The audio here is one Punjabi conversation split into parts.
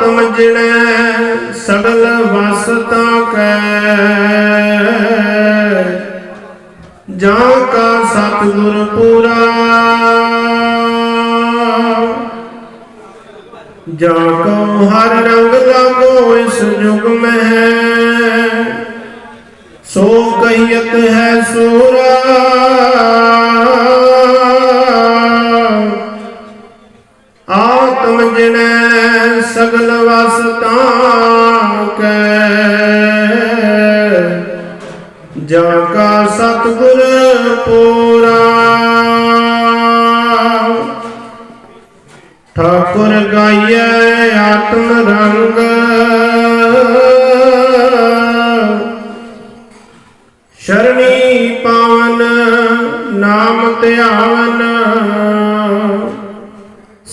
ਆਤਮ ਜਿਣੈ ਸਗਲ ਵਸਤਾ ਕੈ। ਜਾਂ ਕਾ ਸਤਿਗੁਰ ਪੂਰਾ। ਜਾਂ ਕੋ ਹਰ ਰੰਗ ਲਾਗੋ ਇਸ ਜੁਗ ਮਹਿ। ਸੋ ਕਹੀਤ ਹੈ ਸੂਰਾ। ਆਤਮ ਸਗਲ ਵਸਤਾ ਕੈ। ਜਾ ਕਾ ਸਤਗੁਰ ਪੂਰਾ। ਠਾਕੁਰ ਗਾਈਐ ਆਤਮ ਰੰਗ। ਸ਼ਰਣੀ ਪਾਵਨ ਨਾਮ ਧਿਆਵਨ।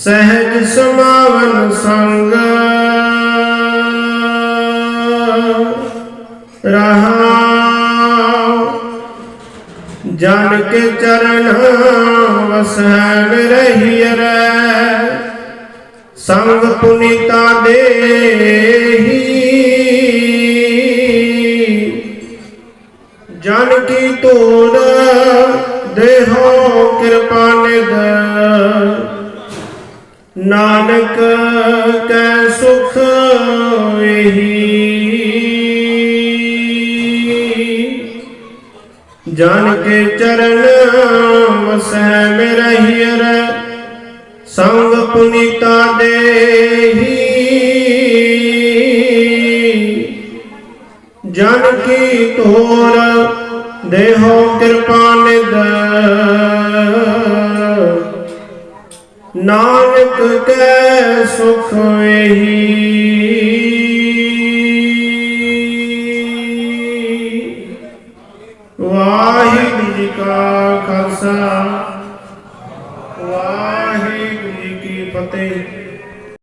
ਸਹਿਜ ਸਮਾਵਨ ਸੰਗ। ਰਹਾ ਜਨ ਕੇ ਚਰਨ ਵਸੈਨ ਰਹੀਰੈ ਸੰਗ ਪੁਨੀਤਾ ਦੇਹੀ। ਜਨ ਕੀ ਤੋੜ ਦੇਹੋ ਕਿਰਪਾ ਨਿਧ। ਨਾਨਕ ਕੈ ਸੁਖ ਇਹੀ ਜਨ ਕੇ ਚਰਨ ਵਸੈ ਮੇਰਹੀਰ ਸੰਗ ਪੁਨੀਤਾ ਦੇਹੀ। ਜਨ ਕੀ ਤੋਰ ਦੇਹੋ ਕਿਰਪਾ ਨਿਦ ਨਾਨਕ ਕੈ ਸੁਖ ਇਹੀ ਵਾਹਿਗੁਰੂ ਜੀ ਕਾ ਖਾਲਸਾ। ਵਾਹਿਗੁਰੂ ਜੀ ਕੀ ਫਤਿਹ।